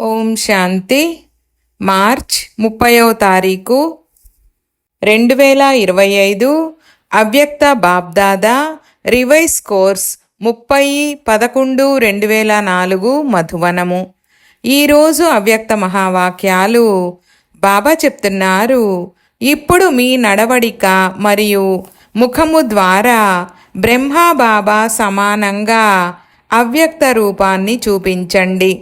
ఓం శాంతి. March ముప్పయో తారీఖు రెండు వేల ఇరవై ఐదు. అవ్యక్త బాబ్దాదా రివైస్ కోర్స్ ముప్పై పదకొండు రెండు వేల నాలుగు మధువనము. ఈరోజు అవ్యక్త మహావాక్యాలు బాబా చెప్తున్నారు. ఇప్పుడు మీ నడవడిక మరియు ముఖము ద్వారా బ్రహ్మా బాబా సమానంగా అవ్యక్త రూపాన్ని చూపించండి.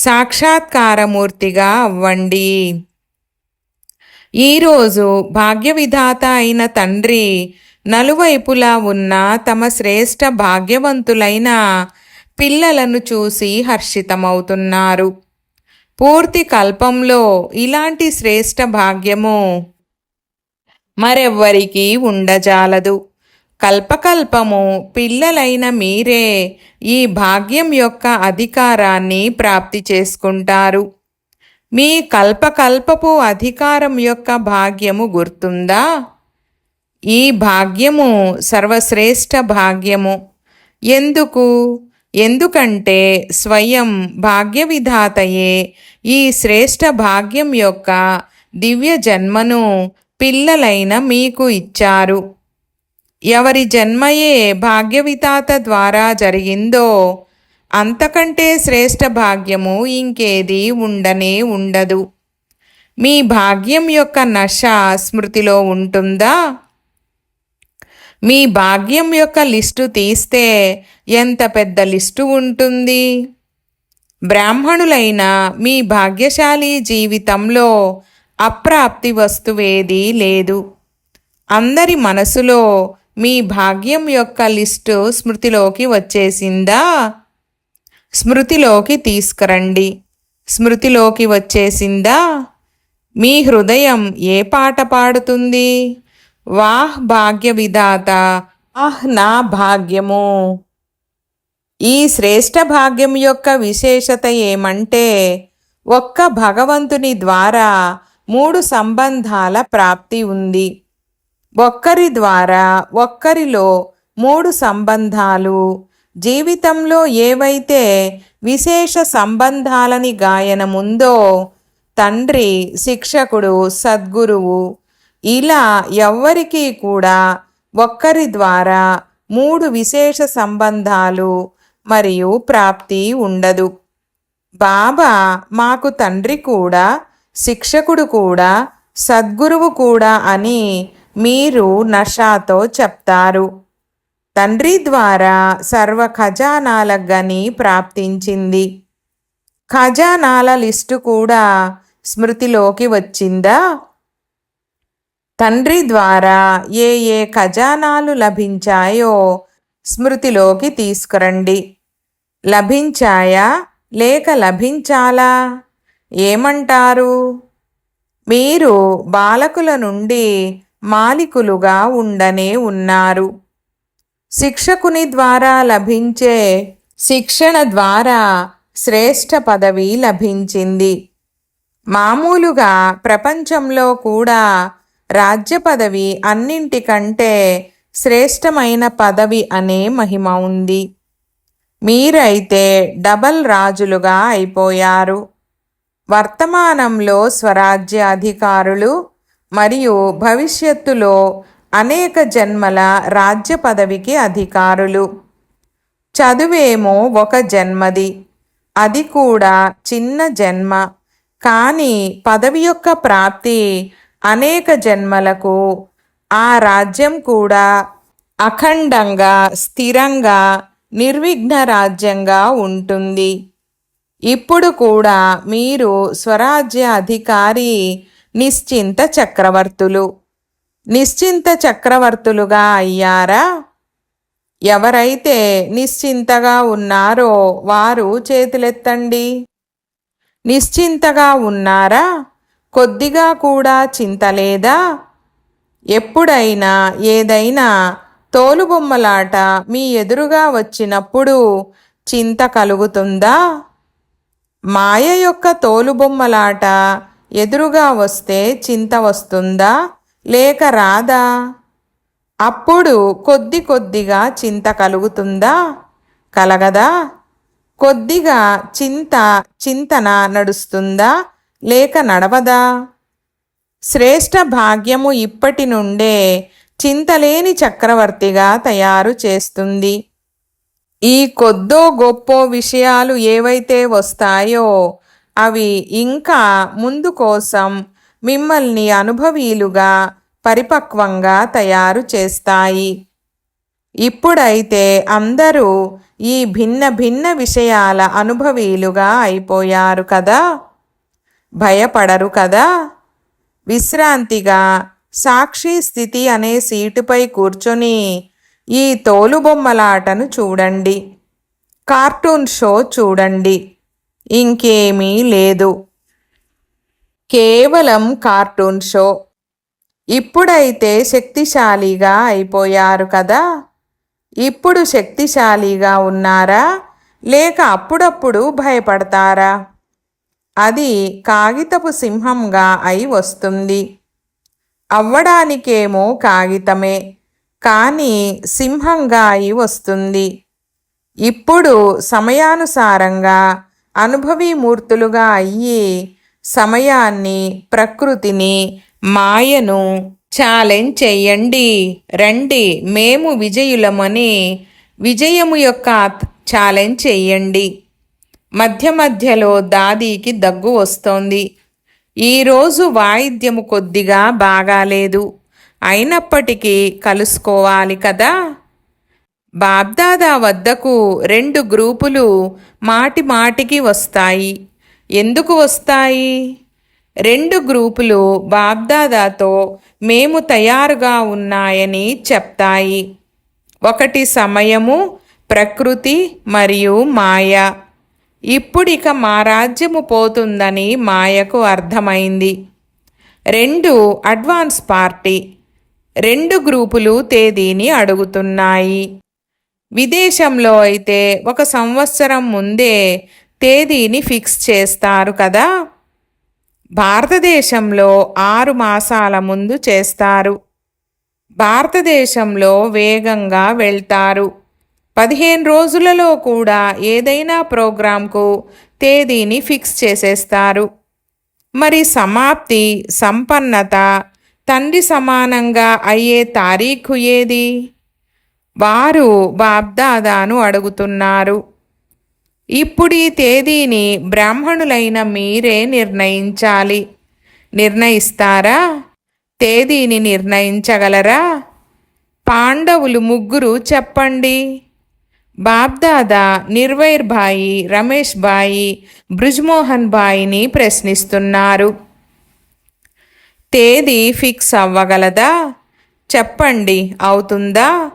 సాక్షాత్కారమూర్తిగా అవ్వండి. ఈరోజు భాగ్య విధాత అయిన తండ్రి నలువైపులా ఉన్న తమ శ్రేష్ఠ భాగ్యవంతులైన పిల్లలను చూసి హర్షితమవుతున్నారు. పూర్తి కల్పంలో ఇలాంటి శ్రేష్ఠ భాగ్యము మరెవ్వరికీ ఉండజాలదు. కల్పకల్పము పిల్లలైన మీరే ఈ భాగ్యం యొక్క అధికారాన్ని ప్రాప్తి చేసుకుంటారు. మీ కల్పకల్పపు అధికారం యొక్క భాగ్యము గుర్తుందా? ఈ భాగ్యము సర్వశ్రేష్ఠ భాగ్యము. ఎందుకు? ఎందుకంటే స్వయం భాగ్య విధాతయే ఈ శ్రేష్ఠ భాగ్యం యొక్క దివ్య జన్మను పిల్లలైన మీకు ఇచ్చారు. ఎవరి జన్మయే భాగ్యవితాత ద్వారా జరిగిందో అంతకంటే శ్రేష్ఠ భాగ్యము ఇంకేది ఉండనే ఉండదు. మీ భాగ్యం యొక్క నష స్మృతిలో ఉంటుందా? మీ భాగ్యం యొక్క లిస్టు తీస్తే ఎంత పెద్ద లిస్టు ఉంటుంది? బ్రాహ్మణులైన మీ భాగ్యశాలి జీవితంలో అప్రాప్తి వస్తువేది లేదు. అందరి మనసులో మీ భాగ్యం యొక్క లిస్టు స్మృతిలోకి వచ్చేసిందా? స్మృతిలోకి తీసుకురండి. స్మృతిలోకి వచ్చేసిందా? మీ హృదయం ఏ పాట పాడుతుంది? వాహ్ భాగ్య విధాత. ఆహ్ నా భాగ్యము. ఈ శ్రేష్ఠ భాగ్యం యొక్క విశేషత ఏమంటే ఒక్క భగవంతుని ద్వారా మూడు సంబంధాల ప్రాప్తి ఉంది. ఒక్కరి ద్వారా ఒక్కరిలో మూడు సంబంధాలు. జీవితంలో ఏవైతే విశేష సంబంధాలని గాయనముందో తండ్రి శిక్షకుడు సద్గురువు ఇలా ఎవ్వరికీ కూడా ఒక్కరి ద్వారా మూడు విశేష సంబంధాలు మరియు ప్రాప్తి ఉండదు. బాబా మాకు తండ్రి కూడా శిక్షకుడు కూడా సద్గురువు కూడా అని మీరు నషాతో చెప్తారు. తండ్రి ద్వారా సర్వ ఖజానాల గని ప్రాప్తించింది. ఖజానాల లిస్టు కూడా స్మృతిలోకి వచ్చిందా? తండ్రి ద్వారా ఏ ఏ ఖజానాలు లభించాయో స్మృతిలోకి తీసుకురండి. లభించాయా? లేక లభించాలా? ఏమంటారు? మీరు బాలకుల నుండి మాలికులుగా ఉండనే ఉన్నారు. శిక్షకుని ద్వారా లభించే శిక్షణ ద్వారా శ్రేష్ఠ పదవి లభించింది. మామూలుగా ప్రపంచంలో కూడా రాజ్య పదవి అన్నింటికంటే శ్రేష్టమైన పదవి అనే మహిమ ఉంది. మీరైతే డబల్ రాజులుగా అయిపోయారు. వర్తమానంలో స్వరాజ్య అధికారులు మరియు భవిష్యత్తులో అనేక జన్మల రాజ్య పదవికి అధికారులు. చదువేమో ఒక జన్మది. అది కూడా చిన్న జన్మ. కానీ పదవి యొక్క ప్రాప్తి అనేక జన్మలకు ఆ రాజ్యం కూడా అఖండంగా స్థిరంగా నిర్విఘ్న రాజ్యంగా ఉంటుంది. ఇప్పుడు కూడా మీరు స్వరాజ్య అధికారి నిశ్చింత చక్రవర్తులు. నిశ్చింత చక్రవర్తులుగా అయ్యారా? ఎవరైతే నిశ్చింతగా ఉన్నారో వారు చేతులెత్తండి. నిశ్చింతగా ఉన్నారా? కొద్దిగా కూడా చింత లేదా? ఎప్పుడైనా ఏదైనా తోలుబొమ్మలాట మీ ఎదురుగా వచ్చినప్పుడు చింత కలుగుతుందా? మాయ యొక్క తోలుబొమ్మలాట ఎదురుగా వస్తే చింత వస్తుందా? లేక రాదా? అప్పుడు కొద్ది కొద్దిగా చింత కలుగుతుందా? కలగదా? కొద్దిగా చింత చింతన నడుస్తుందా? లేక నడవదా? శ్రేష్ఠ భాగ్యము ఇప్పటి నుండే చింతలేని చక్రవర్తిగా తయారు చేస్తుంది. ఈ కొద్దో గొప్పో విషయాలు ఏవైతే వస్తాయో అవి ఇంకా ముందు కోసం మిమ్మల్ని అనుభవీలుగా పరిపక్వంగా తయారు చేస్తాయి. ఇప్పుడైతే అందరూ ఈ భిన్న భిన్న విషయాల అనుభవీలుగా అయిపోయారు కదా? భయపడరు కదా? విశ్రాంతిగా సాక్షి స్థితి అనే సీటుపై కూర్చొని ఈ తోలుబొమ్మలాటను చూడండి. కార్టూన్ షో చూడండి. ఇంకేమీ లేదు. కేవలం కార్టూన్ షో. ఇప్పుడైతే శక్తిశాలిగా అయిపోయారు కదా? ఇప్పుడు శక్తిశాలిగా ఉన్నారా? లేక అప్పుడప్పుడు భయపడతారా? అది కాగితపు సింహంగా అయి వస్తుంది. అవ్వడానికేమో కాగితమే కానీ సింహంగా అయి వస్తుంది. ఇప్పుడు సమయానుసారంగా అనుభవీమూర్తులుగా అయ్యి సమయాన్ని ప్రకృతిని మాయను ఛాలెంజ్ చేయండి. రండి మేము విజయులమని విజయము యొక్క ఛాలెంజ్ చేయండి. మధ్య మధ్యలో దాదీకి దగ్గు వస్తోంది. ఈరోజు వాయిద్యము కొద్దిగా బాగాలేదు. అయినప్పటికీ కలుసుకోవాలి కదా? బాబ్దాదా వద్దకు రెండు గ్రూపులు మాటి మాటికి వస్తాయి. ఎందుకు వస్తాయి? రెండు గ్రూపులు బాబ్దాదాతో మేము తయారుగా ఉన్నాయని చెప్తాయి. ఒకటి సమయము ప్రకృతి మరియు మాయ. ఇప్పుడిక మా రాజ్యము పోతుందని మాయకు అర్థమైంది. రెండు అడ్వాన్స్ పార్టీ. రెండు గ్రూపులు తేదీని అడుగుతున్నాయి. విదేశంలో అయితే ఒక సంవత్సరం ముందే తేదీని ఫిక్స్ చేస్తారు కదా? భారతదేశంలో ఆరు మాసాల ముందు చేస్తారు. భారతదేశంలో వేగంగా వెళ్తారు. పదిహేను రోజులలో కూడా ఏదైనా ప్రోగ్రాంకు తేదీని ఫిక్స్ చేసేస్తారు. మరి సమాప్తి సంపన్నత తండ్రి సమానంగా అయ్యే తారీఖు ఏది? వారు బాబ్దాదాను అడుగుతున్నారు. ఇప్పుడు ఈ తేదీని బ్రాహ్మణులైన మీరే నిర్ణయించాలి. నిర్ణయిస్తారా? తేదీని నిర్ణయించగలరా? పాండవులు ముగ్గురు చెప్పండి. బాబ్దాదా నిర్వైర్ బాయి రమేష్ బాయి బ్రిజ్మోహన్ బాయిని ప్రశ్నిస్తున్నారు. తేదీ ఫిక్స్ అవ్వగలదా? చెప్పండి అవుతుందా?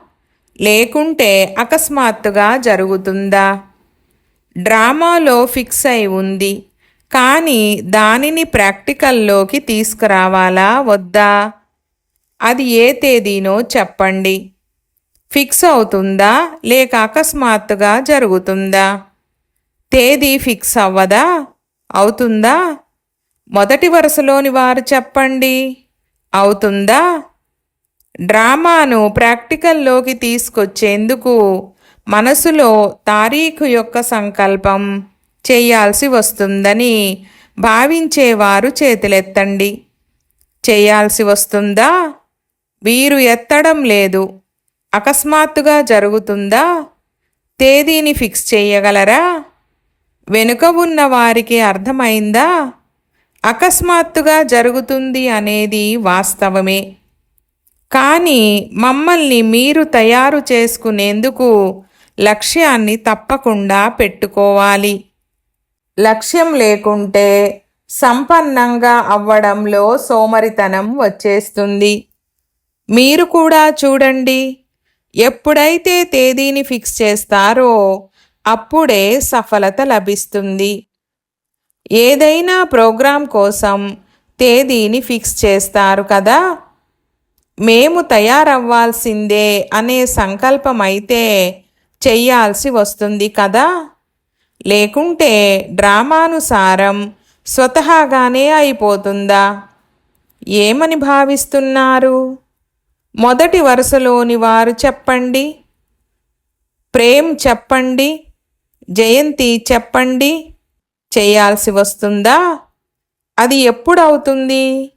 లేకుంటే అకస్మాత్తుగా జరుగుతుందా? డ్రామాలో ఫిక్స్ అయి ఉంది. కానీ దానిని ప్రాక్టికల్లోకి తీసుకురావాలా వద్దా? అది ఏ తేదీనో చెప్పండి. ఫిక్స్ అవుతుందా? లేక అకస్మాత్తుగా జరుగుతుందా? తేదీ ఫిక్స్ అవ్వదా? అవుతుందా? మొదటి వరుసలోని వారు చెప్పండి. అవుతుందా? డ్రామాను ప్రాక్టికల్లోకి తీసుకొచ్చేందుకు మనసులో తారీఖు యొక్క సంకల్పం చేయాల్సి వస్తుందని భావించేవారు చేతులెత్తండి. చేయాల్సి వస్తుందా? వీరు ఎత్తడం లేదు. అకస్మాత్తుగా జరుగుతుందా? తేదీని ఫిక్స్ చేయగలరా? వెనుక ఉన్న వారికి అర్థమైందా? అకస్మాత్తుగా జరుగుతుంది అనేది వాస్తవమే. కానీ మమ్మల్ని మీరు తయారు చేసుకునేందుకు లక్ష్యాన్ని తప్పకుండా పెట్టుకోవాలి. లక్ష్యం లేకుంటే సంపన్నంగా అవ్వడంలో సోమరితనం వచ్చేస్తుంది. మీరు కూడా చూడండి. ఎప్పుడైతే తేదీని ఫిక్స్ చేస్తారో అప్పుడే సఫలత లభిస్తుంది. ఏదైనా ప్రోగ్రాం కోసం తేదీని ఫిక్స్ చేస్తారు కదా? మేము తయారవ్వాల్సిందే అనే సంకల్పం అయితే చెయ్యాల్సి వస్తుంది కదా? లేకుంటే డ్రామానుసారం స్వతహాగానే అయిపోతుందా? ఏమని భావిస్తున్నారు? మొదటి వరుసలోని వారు చెప్పండి. ప్రేమ్ చెప్పండి. జయంతి చెప్పండి. చేయాల్సి వస్తుందా? అది ఎప్పుడు అవుతుంది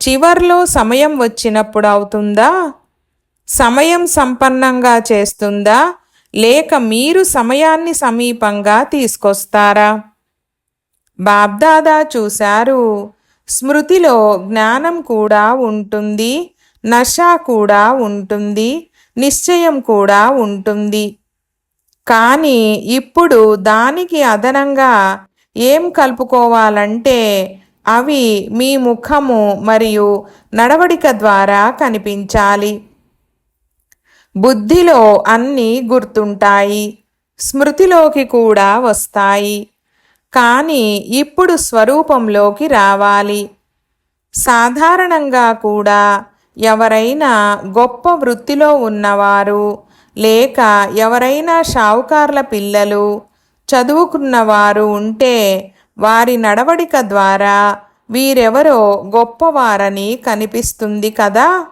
చివర్లో సమయం వచ్చినప్పుడు అవుతుందా? సమయం సంపన్నంగా చేస్తుందా? లేక మీరు సమయాన్ని సమీపంగా తీసుకొస్తారా? బాబ్దాదా చూశారు. స్మృతిలో జ్ఞానం కూడా ఉంటుంది నష కూడా ఉంటుంది నిశ్చయం కూడా ఉంటుంది. కానీ ఇప్పుడు దానికి అదనంగా ఏం కలుపుకోవాలంటే అవి మీ ముఖము మరియు నడవడిక ద్వారా కనిపించాలి. బుద్ధిలో అన్నీ గుర్తుంటాయి స్మృతిలోకి కూడా వస్తాయి. కానీ ఇప్పుడు స్వరూపంలోకి రావాలి. సాధారణంగా కూడా ఎవరైనా గొప్ప వృత్తిలో ఉన్నవారు లేక ఎవరైనా షావుకార్ల పిల్లలు చదువుకున్నవారు ఉంటే వారి నడవడిక ద్వారా వీరెవరో గొప్పవారని కనిపిస్తుంది కదా?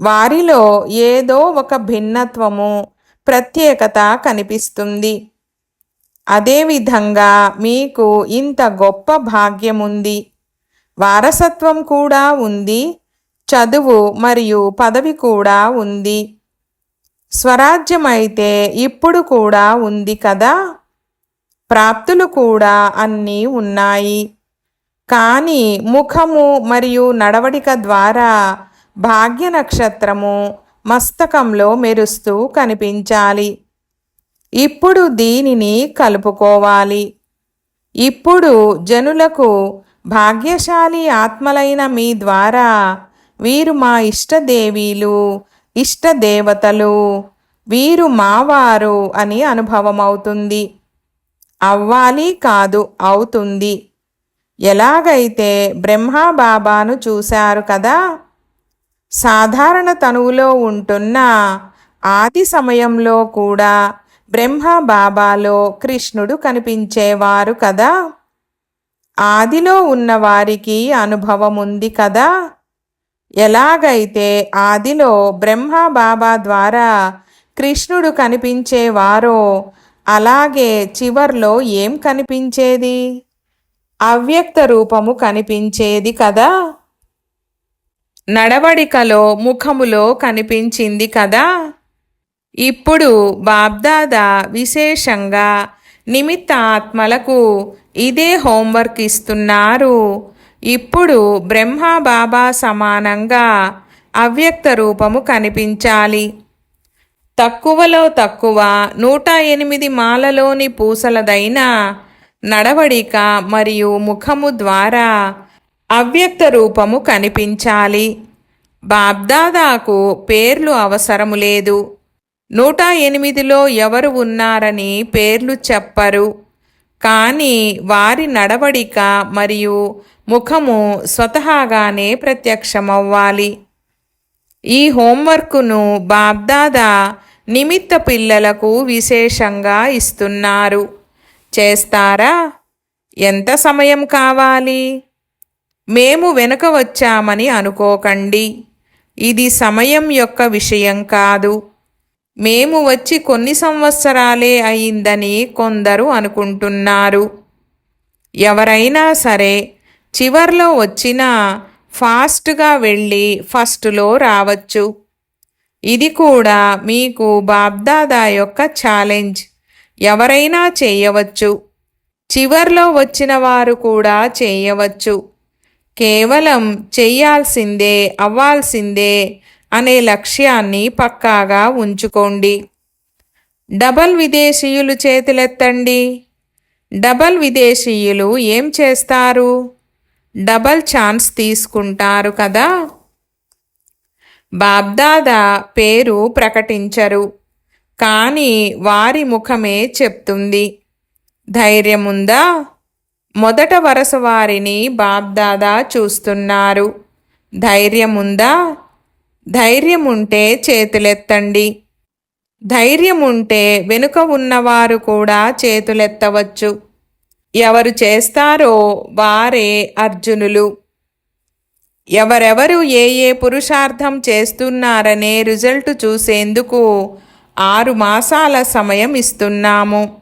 వారిలో ఏదో ఒక భిన్నత్వము ప్రత్యేకత కనిపిస్తుంది. అదేవిధంగా మీకు ఇంత గొప్ప భాగ్యముంది. వారసత్వం కూడా ఉంది. చదువు మరియు పదవి కూడా ఉంది. స్వరాజ్యమైతే ఇప్పుడు కూడా ఉంది కదా? ప్రాప్తులు కూడా అన్నీ ఉన్నాయి. కానీ ముఖము మరియు నడవడిక ద్వారా భాగ్య నక్షత్రము మస్తకంలో మెరుస్తూ కనిపించాలి. ఇప్పుడు దీనిని కలుపుకోవాలి. ఇప్పుడు జనులకు భాగ్యశాలి ఆత్మలైన మీ ద్వారా వీరు మా ఇష్టదేవీలు ఇష్టదేవతలు వీరు మావారు అని అనుభవమవుతుంది. అవ్వాలి కాదు అవుతుంది. ఎలాగైతే బ్రహ్మా బాబాను చూశారు కదా సాధారణ తనువులో ఉంటున్న ఆది సమయంలో కూడా బ్రహ్మ బాబాలో కృష్ణుడు కనిపించేవారు కదా. ఆదిలో ఉన్నవారికి అనుభవం ఉంది కదా. ఎలాగైతే ఆదిలో బ్రహ్మ బాబా ద్వారా కృష్ణుడు కనిపించేవారో అలాగే చివర్లో ఏం కనిపించేది? అవ్యక్త రూపము కనిపించేది కదా? నడవడికలో ముఖములో కనిపించింది కదా? ఇప్పుడు బాబ్దాదా విశేషంగా నిమిత్త ఆత్మలకు ఇదే హోంవర్క్ ఇస్తున్నారు. ఇప్పుడు బ్రహ్మ బాబా సమానంగా అవ్యక్త రూపము కనిపించాలి. తక్కువలో తక్కువ నూట ఎనిమిది మాలలోని పూసలదైన నడవడిక మరియు ముఖము ద్వారా అవ్యక్త రూపము కనిపించాలి. బాబ్దాదాకు పేర్లు అవసరము లేదు. నూట ఎనిమిదిలో ఎవరు ఉన్నారని పేర్లు చెప్పరు. కానీ వారి నడవడిక మరియు ముఖము స్వతహాగానే ప్రత్యక్షమవ్వాలి. ఈ హోంవర్క్ను బాబ్దాదా నిమిత్త పిల్లలకు విశేషంగా ఇస్తున్నారు. చేస్తారా? ఎంత సమయం కావాలి? మేము వెనుక వచ్చామని అనుకోకండి. ఇది సమయం యొక్క విషయం కాదు. మేము వచ్చి కొన్ని సంవత్సరాలే అయిందని కొందరు అనుకుంటున్నారు. ఎవరైనా సరే చివర్లో వచ్చినా ఫాస్ట్గా వెళ్ళి ఫస్ట్లో రావచ్చు. ఇది కూడా మీకు బాబ్దాదా యొక్క ఛాలెంజ్. ఎవరైనా చేయవచ్చు. చివర్లో వచ్చిన వారు కూడా చేయవచ్చు. కేవలం చెయ్యాల్సిందే అవ్వాల్సిందే అనే లక్ష్యాన్ని పక్కాగా ఉంచుకోండి. డబల్ విదేశీయులు చేతులెత్తండి. డబల్ విదేశీయులు ఏం చేస్తారు? డబల్ ఛాన్స్ తీసుకుంటారు కదా. బాబ్దాదా పేరు ప్రకటించరు. కానీ వారి ముఖమే చెప్తుంది. ధైర్యముందా? మొదట వరుస వారిని బాబ్దాదా చూస్తున్నారు. ధైర్యముందా? ధైర్యముంటే చేతులెత్తండి. ధైర్యముంటే వెనుక ఉన్నవారు కూడా చేతులెత్తవచ్చు. ఎవరు చేస్తారో వారే అర్జునులు. ఎవరెవరు ఏ ఏ పురుషార్థం చేస్తున్నారనే రిజల్ట్ చూసేందుకు ఆరు మాసాల సమయం ఇస్తున్నాము.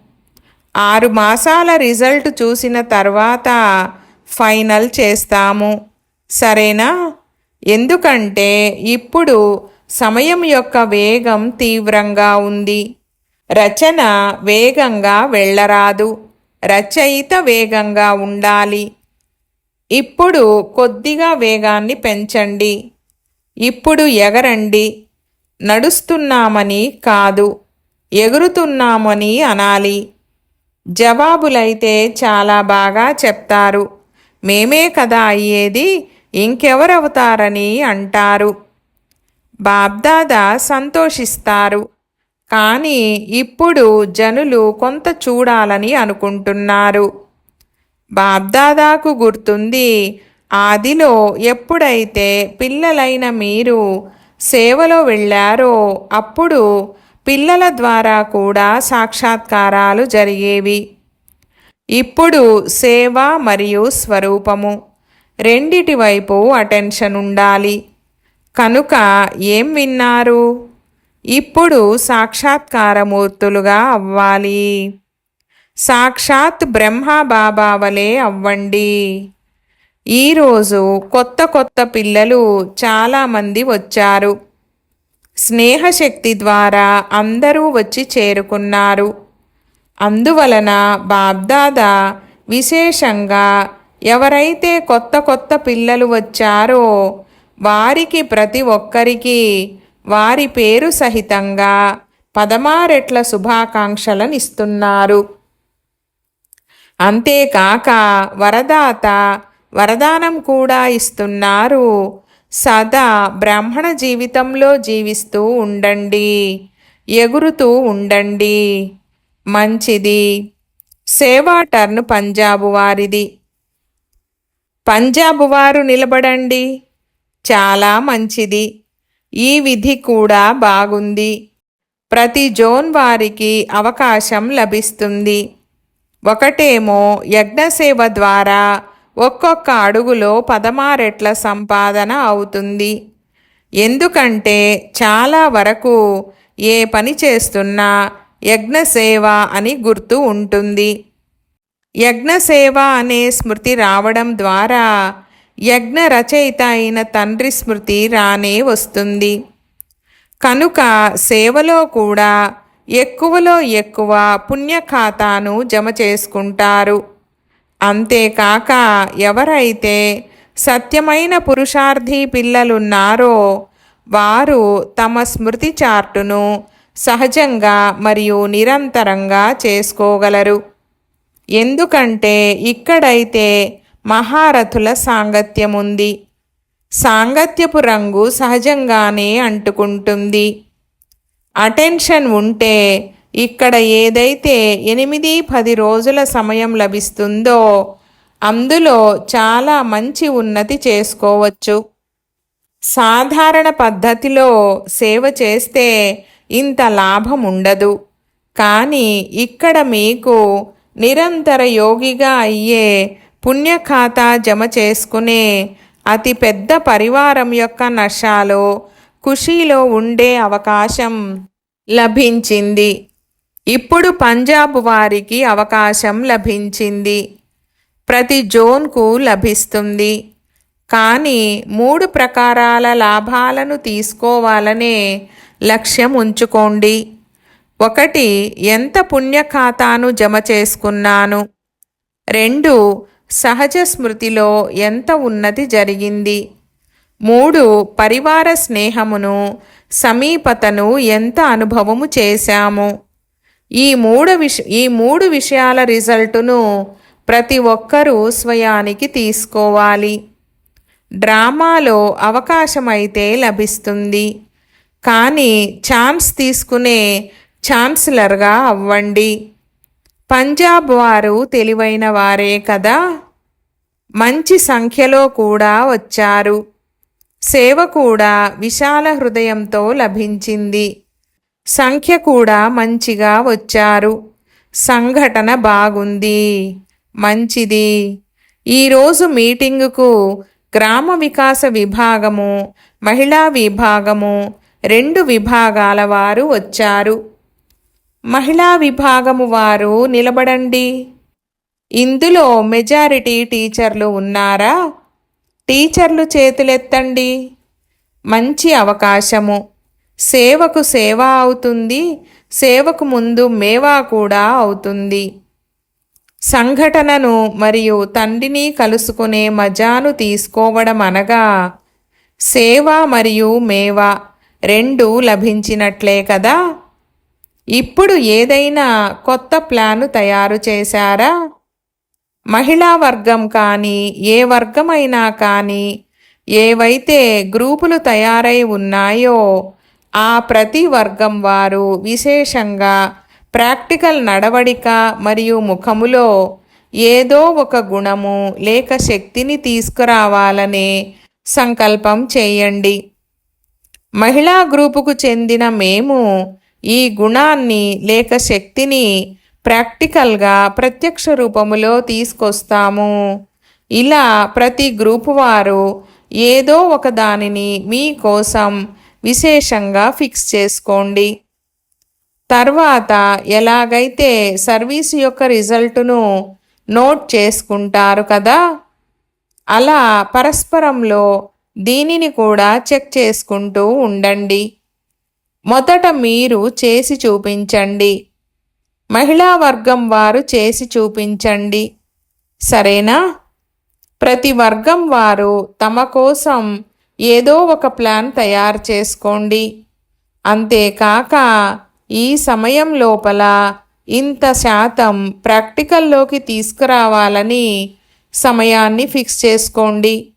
ఆరు మాసాల రిజల్ట్ చూసిన తర్వాత ఫైనల్ చేస్తాము. సరేనా? ఎందుకంటే ఇప్పుడు సమయం యొక్క వేగం తీవ్రంగా ఉంది. రచన వేగంగా వెళ్ళరాదు. రచయిత వేగంగా ఉండాలి. ఇప్పుడు కొద్దిగా వేగాన్ని పెంచండి. ఇప్పుడు ఎగరండి. నడుస్తున్నామని కాదు ఎగురుతున్నామని అనాలి. జవాబులైతే చాలా బాగా చెప్తారు. మేమే కదా అయ్యేది ఇంకెవరవుతారని అంటారు. బాబ్దాదా సంతోషిస్తారు. కానీ ఇప్పుడు జనులు కొంత చూడాలని అనుకుంటున్నారు. బాబ్దాదాకు గుర్తుంది ఆదిలో ఎప్పుడైతే పిల్లలైన మీరు సేవలో వెళ్ళారో అప్పుడు పిల్లల ద్వారా కూడా సాక్షాత్కారాలు జరిగేవి. ఇప్పుడు సేవ మరియు స్వరూపము రెండిటి వైపు అటెన్షన్ ఉండాలి. కనుక ఏం విన్నారు? ఇప్పుడు సాక్షాత్కారమూర్తులుగా అవ్వాలి. సాక్షాత్ బ్రహ్మ బాబా వలె అవ్వండి. ఈరోజు కొత్త కొత్త పిల్లలు చాలామంది వచ్చారు. స్నేహశక్తి ద్వారా అందరూ వచ్చి చేరుకున్నారు. అందువలన బాబ్దాదా విశేషంగా ఎవరైతే కొత్త కొత్త పిల్లలు వచ్చారో వారికి ప్రతి ఒక్కరికి వారి పేరు సహితంగా పదమారెట్ల శుభాకాంక్షలను ఇస్తున్నారు అంతేకాక వరదాత వరదానం కూడా ఇస్తున్నారు. సదా బ్రాహ్మణ జీవితంలో జీవిస్తూ ఉండండి ఎగురుతూ ఉండండి. మంచిది. సేవా టర్న్ పంజాబు వారిది. పంజాబు వారు నిలబడండి. చాలా మంచిది. ఈ విధి కూడా బాగుంది. ప్రతి జోన్ వారికి అవకాశం లభిస్తుంది. ఒకటేమో యజ్ఞసేవ ద్వారా ఒక్కొక్క అడుగులో పదమారెట్ల సంపాదన అవుతుంది. ఎందుకంటే చాలా వరకు ఏ పని చేస్తున్నా యజ్ఞసేవ అని గుర్తు ఉంటుంది. యజ్ఞసేవ అనే స్మృతి రావడం ద్వారా యజ్ఞ రచయిత అయిన తండ్రి స్మృతి రానే వస్తుంది. కనుక సేవలో కూడా ఎక్కువలో ఎక్కువ పుణ్యఖాతాను జమ చేసుకుంటారు. అంతేకాక ఎవరైతే సత్యమైన పురుషార్థి పిల్లలున్నారో వారు తమ స్మృతి చార్టును సహజంగా మరియు నిరంతరంగా చేసుకోగలరు. ఎందుకంటే ఇక్కడైతే మహారథుల సాంగత్యం ఉంది సాంగత్యపు రంగు సహజంగానే అంటుకుంటుంది. అటెన్షన్ ఉంటే ఇక్కడ ఏదైతే ఎనిమిది పది రోజుల సమయం లభిస్తుందో అందులో చాలా మంచి ఉన్నతి చేసుకోవచ్చు. సాధారణ పద్ధతిలో సేవ చేస్తే ఇంత లాభం ఉండదు కానీ ఇక్కడ మీకు నిరంతర యోగిగా అయ్యే పుణ్యఖాతా జమ చేసుకునే అతి పెద్ద పరివారం యొక్క నషాలో ఖుషీలో ఉండే అవకాశం లభించింది. ఇప్పుడు పంజాబ్ వారికి అవకాశం లభించింది. ప్రతి జోన్కు లభిస్తుంది. కానీ మూడు ప్రకారాల లాభాలను తీసుకోవాలనే లక్ష్యం ఉంచుకోండి. ఒకటి ఎంత పుణ్యఖాతాను జమ చేసుకున్నాను? రెండు సహజ స్మృతిలో ఎంత ఉన్నతి జరిగింది? మూడు పరివార స్నేహమును సమీపతను ఎంత అనుభవము చేశాము? ఈ మూడు విష ఈ మూడు విషయాల రిజల్టును ప్రతి ఒక్కరూ స్వయానికి తీసుకోవాలి. డ్రామాలో అవకాశమైతే లభిస్తుంది. కానీ ఛాన్స్ తీసుకునే ఛాన్సలర్గా అవ్వండి. పంజాబ్ వారు తెలివైన వారే కదా. మంచి సంఖ్యలో కూడా వచ్చారు. సేవ కూడా విశాల హృదయంతో లభించింది. సంఖ్య కూడా మంచిగా వచ్చారు. సంఘటన బాగుంది. మంచిది. ఈరోజు మీటింగుకు గ్రామ వికాస విభాగము మహిళా విభాగము రెండు విభాగాల వారు వచ్చారు. మహిళా విభాగము వారు నిలబడండి. ఇందులో మెజారిటీ టీచర్లు ఉన్నారా? టీచర్లు చేతులెత్తండి. మంచి అవకాశము. సేవకు సేవ అవుతుంది. సేవకు ముందు మేవా కూడా అవుతుంది. సంఘటనను మరియు తండ్రిని కలుసుకునే మజాను తీసుకోవడం అనగా సేవ మరియు మేవా రెండు లభించినట్లే కదా? ఇప్పుడు ఏదైనా కొత్త ప్లాను తయారు చేశారా? మహిళా వర్గం కానీ ఏ వర్గమైనా కానీ ఏవైతే గ్రూపులు తయారై ఉన్నాయో ఆ ప్రతి వర్గం వారు విశేషంగా ప్రాక్టికల్ నడవడిక మరియు ముఖములో ఏదో ఒక గుణము లేక శక్తిని తీసుకురావాలనే సంకల్పం చేయండి. మహిళా గ్రూపుకు చెందిన మేము ఈ గుణాన్ని లేక శక్తిని ప్రాక్టికల్గా ప్రత్యక్ష రూపములో తీసుకొస్తాము. ఇలా ప్రతి గ్రూపు వారు ఏదో ఒక దానిని మీకోసం విశేషంగా ఫిక్స్ చేసుకోండి. తర్వాత ఎలాగైతే సర్వీస్ యొక్క రిజల్టును నోట్ చేసుకుంటారు కదా అలా పరస్పరంలో దీనిని కూడా చెక్ చేసుకుంటూ ఉండండి. మొదట మీరు చేసి చూపించండి. మహిళా వర్గం వారు చేసి చూపించండి. సరేనా? ప్రతి వర్గం వారు తమ కోసం ఏదో ఒక ప్లాన్ తయారు చేసుకోండి. అంతేకాక ఈ సమయం లోపల ఇంత శాతం ప్రాక్టికల్లోకి తీసుకురావాలని సమయాన్ని ఫిక్స్ చేసుకోండి.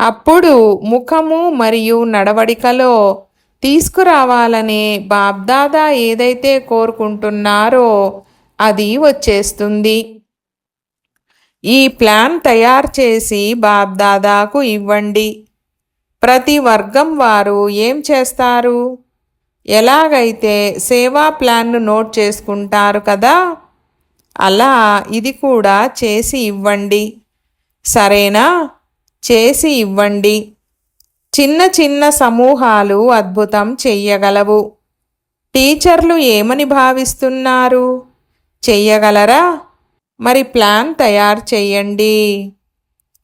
అప్పుడు ముఖము మరియు నడవడికలో తీసుకురావాలనే బాబ్దాదా ఏదైతే కోరుకుంటున్నారో అది వచ్చేస్తుంది. ఈ ప్లాన్ తయారు చేసి బాబ్దాదాకు ఇవ్వండి. ప్రతి వర్గం వారు ఏం చేస్తారు? ఎలాగైతే సేవా ప్లాన్ను నోట్ చేసుకుంటారు కదా అలా ఇది కూడా చేసి ఇవ్వండి. సరేనా? చేసి ఇవ్వండి. చిన్న చిన్న సమూహాలు అద్భుతం చెయ్యగలవు. టీచర్లు ఏమని భావిస్తున్నారు? చెయ్యగలరా? మరి ప్లాన్ తయారు చెయ్యండి.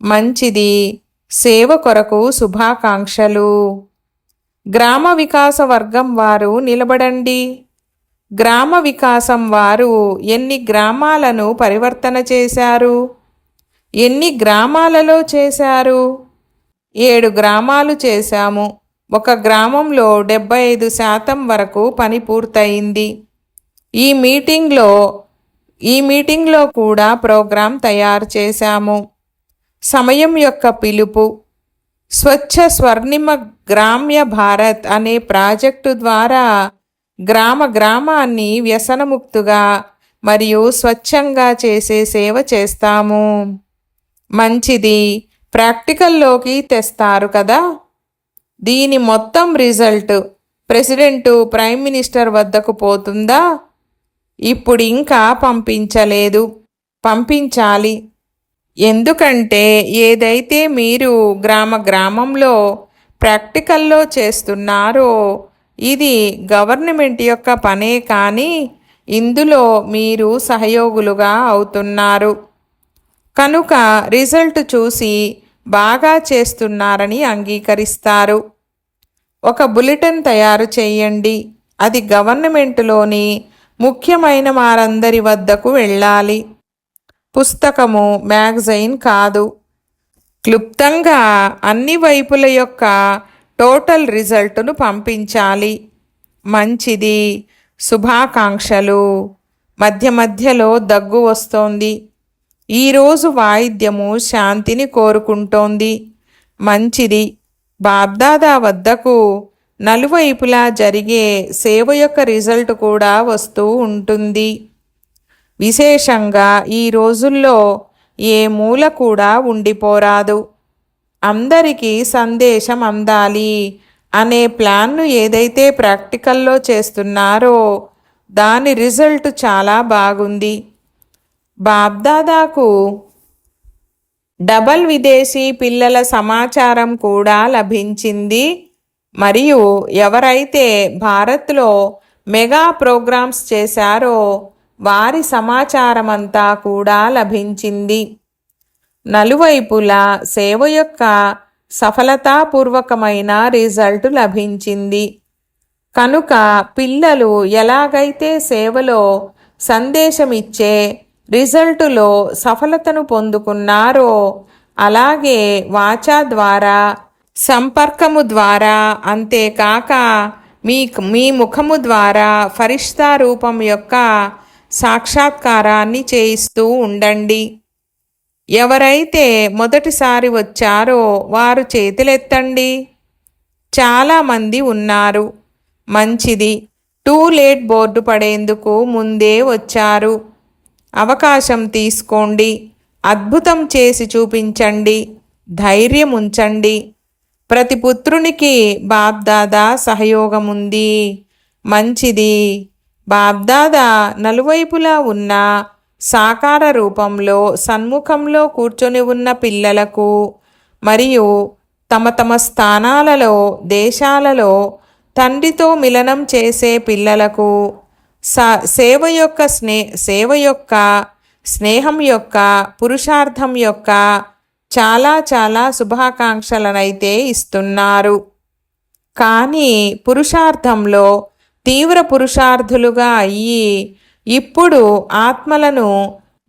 మంచిది. సేవ కొరకు శుభాకాంక్షలు. గ్రామ వికాస వర్గం వారు నిలబడండి. గ్రామ వికాసం వారు ఎన్ని గ్రామాలను పరివర్తన చేశారు? ఎన్ని గ్రామాలలో చేశారు? ఏడు గ్రామాలు చేశాము. ఒక గ్రామంలో డెబ్బై ఐదు శాతం వరకు పని పూర్తయింది. ఈ మీటింగ్లో ఈ మీటింగ్లో కూడా ప్రోగ్రాం తయారు చేశాము. సమయం యొక్క పిలుపు స్వచ్ఛ స్వర్ణిమ గ్రామ్య భారత్ అనే ప్రాజెక్టు ద్వారా గ్రామ గ్రామాన్ని వ్యసనముక్తుగా మరియు స్వచ్ఛంగా చేసే సేవ చేస్తాము. మంచిది. ప్రాక్టికల్లోకి తెస్తారు కదా? దీని మొత్తం రిజల్ట్ ప్రెసిడెంటు ప్రైమ్ మినిస్టర్ వద్దకు పోతుందా? ఇప్పుడు ఇంకా పంపించలేదు. పంపించాలి. ఎందుకంటే ఏదైతే మీరు గ్రామ గ్రామంలో ప్రాక్టికల్లో చేస్తున్నారో ఇది గవర్నమెంట్ యొక్క పనే కానీ ఇందులో మీరు సహయోగులుగా అవుతున్నారు. కనుక రిజల్ట్ చూసి బాగా చేస్తున్నారని అంగీకరిస్తారు. ఒక బులెటిన్ తయారు చేయండి. అది గవర్నమెంట్లోని ముఖ్యమైన వారందరి వద్దకు వెళ్ళాలి. పుస్తకము మ్యాగజైన్ కాదు. క్లుప్తంగా అన్ని వైపుల యొక్క టోటల్ రిజల్ట్ను పంపించాలి. మంచిది. శుభాకాంక్షలు. మధ్య మధ్యలో దగ్గు వస్తోంది. ఈరోజు వాయిద్యము శాంతిని కోరుకుంటోంది. మంచిది. బాబ్దాదా వద్దకు నలువైపులా జరిగే సేవ యొక్క రిజల్ట్ కూడా వస్తూ ఉంటుంది. విశేషంగా ఈ రోజుల్లో ఏ మూల కూడా ఉండిపోరాదు. అందరికీ సందేశం అందాలి అనే ప్లాన్ను ఏదైతే ప్రాక్టికల్లో చేస్తున్నారో దాని రిజల్ట్ చాలా బాగుంది. బాబ్దాదాకు డబల్ విదేశీ పిల్లల సమాచారం కూడా లభించింది. మరియు ఎవరైతే భారత్లో మెగా ప్రోగ్రామ్స్ చేశారో వారి సమాచారమంతా కూడా లభించింది. నలువైపులా సేవ యొక్క సఫలతాపూర్వకమైన రిజల్ట్ లభించింది. కనుక పిల్లలు ఎలాగైతే సేవలో సందేశం ఇచ్చే రిజల్టులో సఫలతను పొందుకున్నారో అలాగే వాచా ద్వారా సంపర్కము ద్వారా అంతేకాక మీ మీ ముఖము ద్వారా ఫరిష్తా రూపం యొక్క సాక్షాత్కారాన్ని చేయిస్తూ ఉండండి. ఎవరైతే మొదటిసారి వచ్చారో వారు చేతులెత్తండి. చాలామంది ఉన్నారు. మంచిది. టూ లేట్ బోర్డు పడేందుకు ముందే వచ్చారు. అవకాశం తీసుకోండి. అద్భుతం చేసి చూపించండి. ధైర్యం ఉంచండి. ప్రతి పుత్రునికి బాబ్దాదా సహయోగం ఉంది మంచిది. బాబ్దాదా నలువైపులా ఉన్న సాకార రూపంలో సన్ముఖంలో కూర్చొని ఉన్న పిల్లలకు మరియు తమ తమ స్థానాలలో దేశాలలో తండ్రితో మిలనం చేసే పిల్లలకు సా సేవ యొక్క స్నే సేవ యొక్క స్నేహం యొక్క పురుషార్థం యొక్క చాలా చాలా శుభాకాంక్షలనైతే ఇస్తున్నారు. కానీ పురుషార్థంలో తీవ్ర పురుషార్థులుగా అయ్యి ఇప్పుడు ఆత్మలను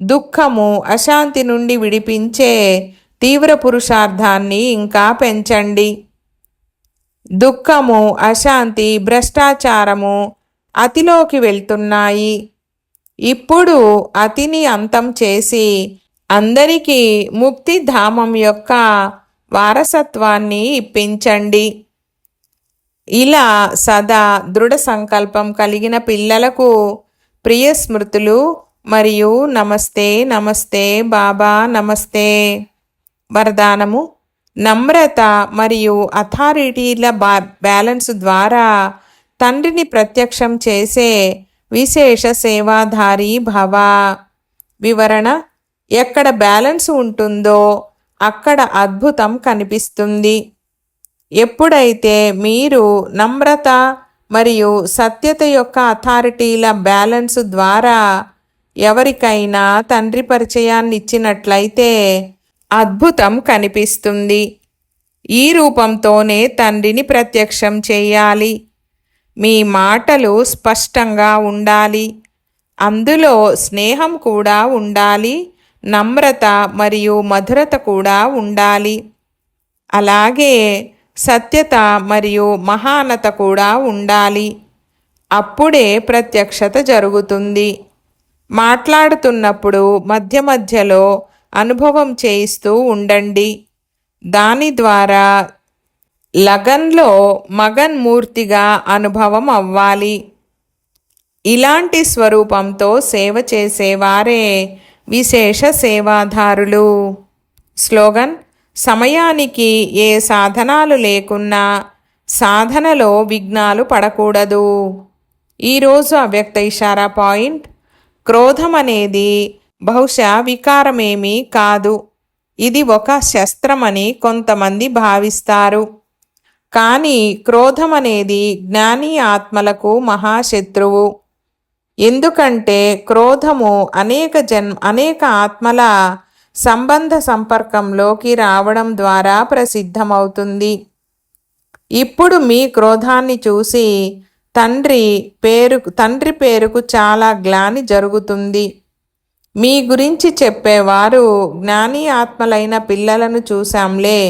దుఃఖము అశాంతి నుండి విడిపించే తీవ్ర పురుషార్థాన్ని ఇంకా పెంచండి. దుఃఖము అశాంతి భ్రష్టాచారము అతిలోకి వెళ్తున్నాయి. ఇప్పుడు అతిని అంతం చేసి అందరికీ ముక్తిధామం యొక్క వారసత్వాన్ని ఇప్పించండి. ఇలా సదా దృఢ సంకల్పం కలిగిన పిల్లలకు ప్రియ స్మృతులు మరియు నమస్తే నమస్తే బాబా నమస్తే. వరదానము. నమ్రత మరియు అథారిటీల బా బ్యాలెన్స్ ద్వారా తండ్రిని ప్రత్యక్షం చేసే విశేష సేవాధారి భవ. వివరణ ఎక్కడ బ్యాలెన్స్ ఉంటుందో అక్కడ అద్భుతం కనిపిస్తుంది. ఎప్పుడైతే మీరు నమ్రత మరియు సత్యత యొక్క అథారిటీల బ్యాలెన్స్ ద్వారా ఎవరికైనా తండ్రి పరిచయాన్ని ఇచ్చినట్లయితే అద్భుతం కనిపిస్తుంది. ఈ రూపంతోనే తండ్రిని ప్రత్యక్షం చేయాలి. మీ మాటలు స్పష్టంగా ఉండాలి. అందులో స్నేహం కూడా ఉండాలి. నమ్రత మరియు మధురత కూడా ఉండాలి. అలాగే సత్యత మరియు మహానత కూడా ఉండాలి. అప్పుడే ప్రత్యక్షత జరుగుతుంది. మాట్లాడుతున్నప్పుడు మధ్య మధ్యలో అనుభవం చేయిస్తూ ఉండండి. దాని ద్వారా లగన్లో మగన్ మూర్తిగా అనుభవం అవ్వాలి. ఇలాంటి స్వరూపంతో సేవ చేసేవారే విశేష సేవాదారులు స్లోగన్ సమయానికి ఏ సాధనాలు లేకున్నా సాధనలో విఘ్నాలు పడకూడదు. ఈరోజు అవ్యక్త ఇషారా పాయింట్ క్రోధం అనేది బహుశా వికారమేమీ కాదు. ఇది ఒక శస్త్రమని కొంతమంది భావిస్తారు. కానీ క్రోధం అనేది జ్ఞాని ఆత్మలకు మహాశత్రువు. ఎందుకంటే క్రోధము అనేక జన్మ అనేక ఆత్మల సంబంధ సంపర్కంలోకి రావడం ద్వారా ప్రసిద్ధమవుతుంది. ఇప్పుడు మీ క్రోధాన్ని చూసి తండ్రి పేరు తండ్రి పేరుకు చాలా గ్లాని జరుగుతుంది. మీ గురించి చెప్పేవారు జ్ఞాని ఆత్మలైన పిల్లలను చూశాంలే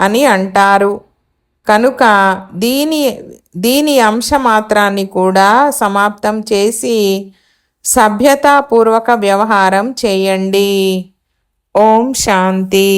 అని అంటారు. కనుక దీని దీని అంశమాత్రాన్ని కూడా సమాప్తం చేసి సభ్యతాపూర్వక వ్యవహారం చేయండి. ఓం శాంతి.